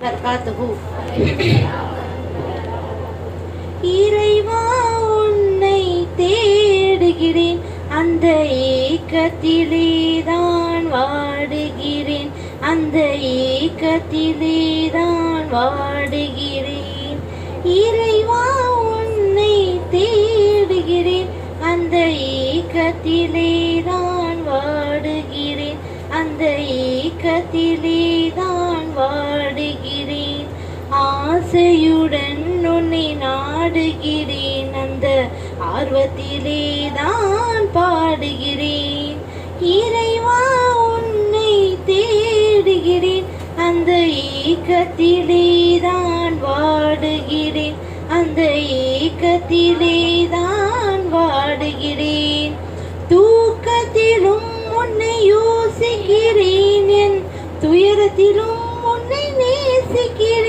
வபரகாத்துஹு இறைவா உன்னை தேடுகிறேன். அந்த ஏக்கத்திலே தான் வாடுகிறேன். அந்த ஏக்கத்திலே தான் வாடுகிறேன். இறைவா உன்னை தேடுகிறேன். அந்த ஏக்கத்திலே ஆசையுடன் உன்னை நாடுகிறேன். அந்த ஆர்வத்திலே தான் பாடுகிறேன். இறைவா உன்னை தேடுகிறேன். அந்த ஏக்கத்திலே தான் வாடுகிறேன். அந்த ஏக்கத்திலே தான் வாடுகிறேன். தூக்கத்திலும் உன்னை யோசிக்கிறேன். என் துயரத்திலும் உன்னை நேசிக்கிறேன்.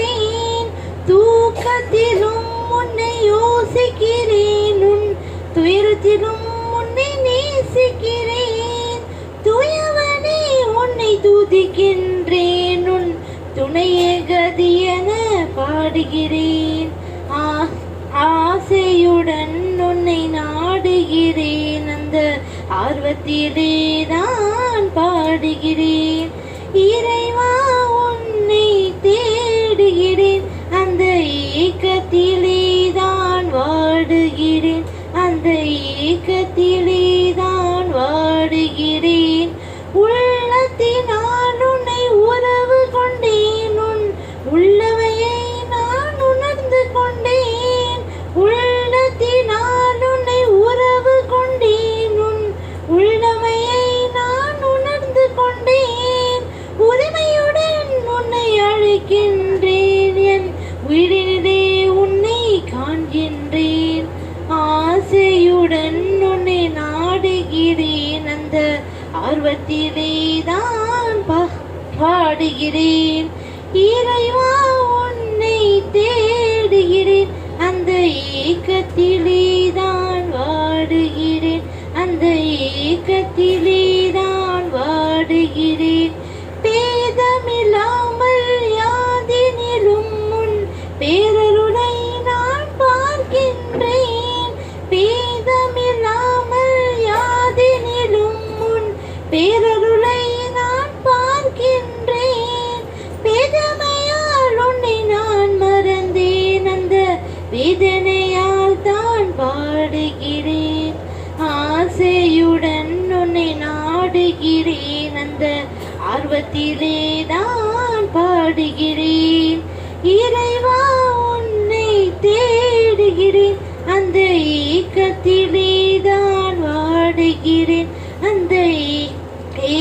துன்பத்திலும் உன்னை யோசிக்கிறேன். உன் துயரத்திலும் உன்னை நேசிக்கிறேன். துயவனே உன்னை துதிக்கின்றேன். உன் துணைய கதியென பாடுகிறேன். ஆ- ஆசையுடன் உன்னை நாடுகிறேன். அந்த ஆர்வத்திலே நான் பாடுகிறேன். இறைவா வாடுகிறேன் உள்ளத்தினால் உன்னை உறவு கொண்டேன். உன் உள்ளவையை நான் உணர்ந்து கொண்டேன். உள்ளத்தினால் உன்னை உறவு கொண்டேன். உன் உள்ளவையை நான் உணர்ந்து கொண்டேன். உரிமையுடன் உன்னை அழைக்கின்றேன். என் உயிரினிலே உன்னை காண்கின்றேன். ஆசையுடன் உன்னை நாடுகிறேன். ஆர்வத்திலே தான் பாடுகிறேன். இறைவா உன்னை தேடுகிறேன். அந்த ஏக்கத்திலே பேரருளை நான் பார்க்கின்றேன். வேதமையால் உன்னை நான் மறந்தேன். அந்த வேதனையால் தான் பாடுகிறேன். ஆசையுடன் உன்னை நாடுகிறேன். அந்த ஆர்வத்திலே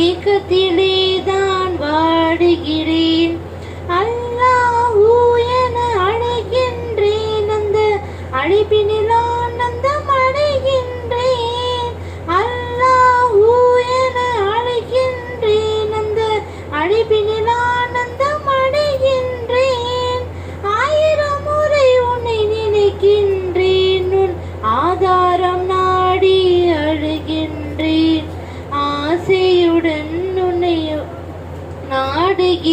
ஏக்கத்திலே தான் வாடுகிறேன். அல்லாஹூ என அழைக்கின்றேன் அந்த அழைப்பினில்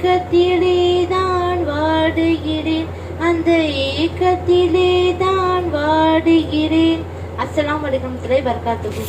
ஏக்கத்திலே தான் வாடுகிறேன். அந்த ஏக்கத்திலே தான் வாடுகிறேன். அஸ்லாம் வலைக்கம் துறை பர்காத்துகு